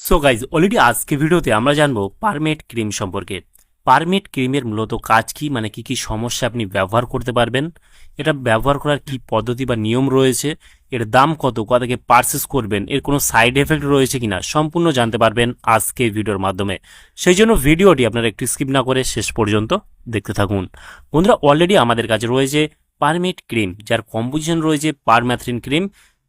So guys already আজকে ভিডিওতে আমরা জানব পারমেট ক্রিম সম্পর্কে। পারমেট ক্রিমের মূলত কাজ কি? মানে কি কি সমস্যা আপনি ব্যবহার করতে পারবেন? এটা ব্যবহার করার কি পদ্ধতি বা নিয়ম রয়েছে? এর দাম কত? কোথা থেকে পারচেস করবেন? এর কোনো সাইড এফেক্ট রয়েছে কিনা? সম্পূর্ণ জানতে পারবেন আজকে ভিডিওর মাধ্যমে। সেই জন্য ভিডিওটি আপনারা একটু স্কিপ না করে শেষ পর্যন্ত দেখতে থাকুন। বন্ধুরা অলরেডি আমাদের কাছে রয়েছে পারমেট ক্রিম যার কম্পোজিশন রয়েছে পারম্যাথ্রিন ক্রিম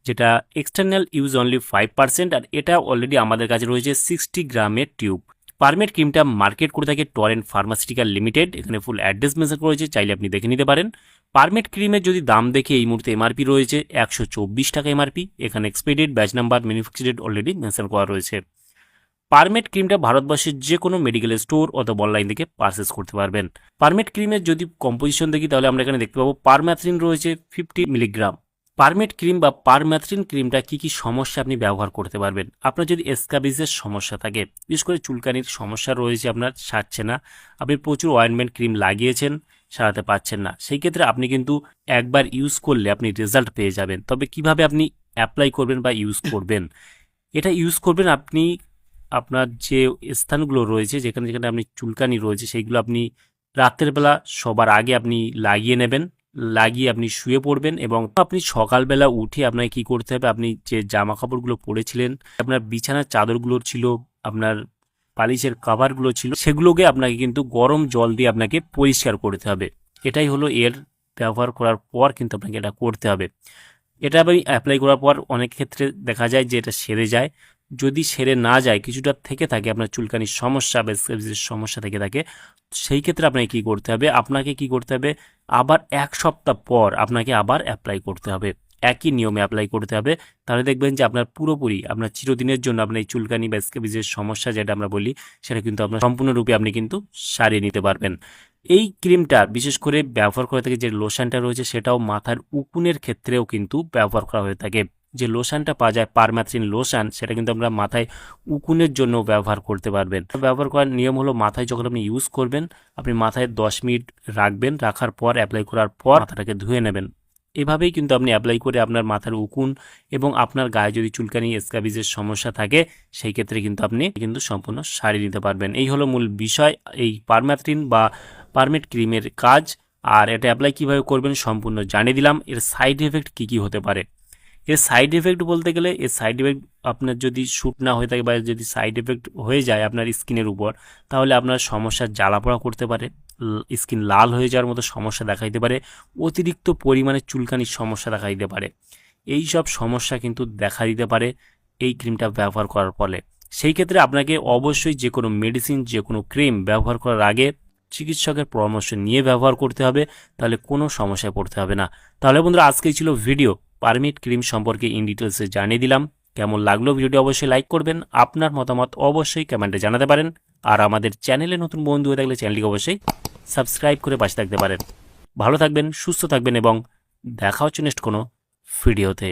যেটা external use only five percent আর এটা অলরেডি আমাদের কাছে রয়েছে সিক্সটি গ্রামের টিউব পারমেট ক্রিমটা মার্কেট করে থাকে টরেন্ট ফার্মাসিউটিক্যাল লিমিটেড এখানে ফুল অ্যাড্রেস মেনশন করেছে, চাইলে আপনি দেখে নিতে পারেন। পারমেট ক্রিমের যদি দাম দেখে এই মুহূর্তে এমআরপি রয়েছে একশো চব্বিশ টাকা এমআরপি এখানে expired batch number manufactured already mention করা রয়েছে। পারমেট ক্রিমটা ভারতবর্ষের যে কোনো মেডিকেল স্টোর অথবা অনলাইন থেকে পারচেস করতে পারবেন। পারমেট ক্রিমের যদি কম্পোজিশন দেখি, তাহলে আমরা এখানে দেখতে পাবো পারম্যাথ্রিন রয়েছে ফিফটি মিলিগ্রাম পারমেট ক্রিম বা পারম্যাথ্রিন ক্রিমটা কি কি সমস্যা আপনি ব্যবহার করতে পারবেন? আপনার যদি এসকাবিজের সমস্যা থাকে, বিশেষ করে চুলকানির সমস্যা রয়েছে আপনার, সারছে না। আপনি প্রচুর অয়েনমেন্ট ক্রিম লাগিয়েছেন, সারাতে পারছেন না। সেই ক্ষেত্রে আপনি কিন্তু একবার ইউজ করলে আপনি রেজাল্ট পেয়ে যাবেন। তবে কীভাবে আপনি অ্যাপ্লাই করবেন বা ইউজ করবেন? এটা ইউজ করবেন আপনি, আপনার যে স্থানগুলো রয়েছে, যেখানে যেখানে আপনি চুলকানি রয়েছে, সেইগুলো আপনি রাতের বেলা সবার আগে আপনি লাগিয়ে নেবেন। লাগিয়ে আপনি শুয়ে পড়বেন এবং আপনি সকালবেলা উঠে আপনাকে কি করতে হবে? আপনি যে জামা কাপড়গুলো পরেছিলেন, আপনার বিছানার চাদরগুলো ছিল, আপনার পালিশের কাভারগুলো ছিল, সেগুলোকে আপনাকে কিন্তু গরম জল দিয়ে আপনাকে পরিষ্কার করতে হবে। এটাই হলো এর ব্যবহার করার পর কিন্তু আপনাকে এটা করতে হবে। এটা আপনি অ্যাপ্লাই করার পর অনেক ক্ষেত্রে দেখা যায় যে এটা সেরে যায়। যদি সেরে না যায়, কিছুটা থেকে থাকে আপনার চুলকানির সমস্যা বা স্ক্যাবিসের সমস্যা থেকে থাকে, সেই ক্ষেত্রে আপনাকে কি করতে হবে? আপনাকে কি করতে হবে? আবার এক সপ্তাহ পর আপনাকে আবার অ্যাপ্লাই করতে হবে। একই নিয়মে অ্যাপ্লাই করতে হবে। তাহলে দেখবেন যে আপনার পুরোপুরি আপনার চিরদিনের জন্য আপনার এই চুলকানি বা স্ক্যাবিসের সমস্যা যেটা আমরা বলি, সেটা কিন্তু আপনার সম্পূর্ণরূপে আপনি কিন্তু সারিয়ে নিতে পারবেন। এই ক্রিমটা বিশেষ করে ব্যবহার করে থাকে যে লোশনটা রয়েছে, সেটাও মাথার উকুনের ক্ষেত্রেও কিন্তু ব্যবহার করা হয়ে থাকে। যে লোশানটা পাওয়া যায় পারম্যাথ্রিন লোশান সেটা কিন্তু আমরা মাথায় উকুনের জন্য ব্যবহার করতে পারবেন। ব্যবহার করার নিয়ম হলো মাথায় যখন আপনি ইউজ করবেন, আপনি মাথায় দশ মিনিট রাখবেন, রাখার পর অ্যাপ্লাই করার পর মাথাটাকে ধুয়ে নেবেন। এভাবেই কিন্তু আপনি অ্যাপ্লাই করে আপনার মাথার উকুন এবং আপনার গায়ে যদি চুলকানি স্কাবিজের সমস্যা থাকে, সেই ক্ষেত্রে কিন্তু আপনি কিন্তু সম্পূর্ণ সারিয়ে নিতে পারবেন। এই হলো মূল বিষয়, এই পারম্যাথ্রিন বা পারমেট ক্রিমের কাজ। আর এটা অ্যাপ্লাই কীভাবে করবেন সম্পূর্ণ জানিয়ে দিলাম। এর সাইড এফেক্ট কী কী হতে পারে? এর সাইড এফেক্ট বলতে গেলে, এর সাইড এফেক্ট আপনার যদি শ্যুট না হয়ে থাকে বা যদি সাইড এফেক্ট হয়ে যায় আপনার স্কিনের উপর, তাহলে আপনার সমস্যার জ্বালাপোড়া করতে পারে। স্কিন লাল হয়ে যাওয়ার মতো সমস্যা দেখা দিতে পারে। অতিরিক্ত পরিমাণে চুলকানির সমস্যা দেখা দিতে পারে। এই সব সমস্যা কিন্তু দেখা দিতে পারে এই ক্রিমটা ব্যবহার করার ফলে। সেই ক্ষেত্রে আপনাকে অবশ্যই যে কোনো মেডিসিন যে কোনো ক্রিম ব্যবহার করার আগে চিকিৎসকের পরামর্শ নিয়ে ব্যবহার করতে হবে, তাহলে কোনো সমস্যায় পড়তে হবে না। তাহলে বন্ধুরা, আজকেই ছিল ভিডিও। পারমিট ক্রিম সম্পর্কে ইন ডিটেলসে জানিয়ে দিলাম। কেমন লাগল ভিডিও অবশ্যই লাইক করবেন। আপনার মতামত অবশ্যই কমেন্টে জানাতে পারেন। আর আমাদের চ্যানেলে নতুন বন্ধু হয়ে থাকলে চ্যানেলটিকে অবশ্যই সাবস্ক্রাইব করে পাশে থাকতে পারেন। ভালো থাকবেন, সুস্থ থাকবেন এবং দেখা হচ্ছে নেক্সট কোনো ভিডিওতে।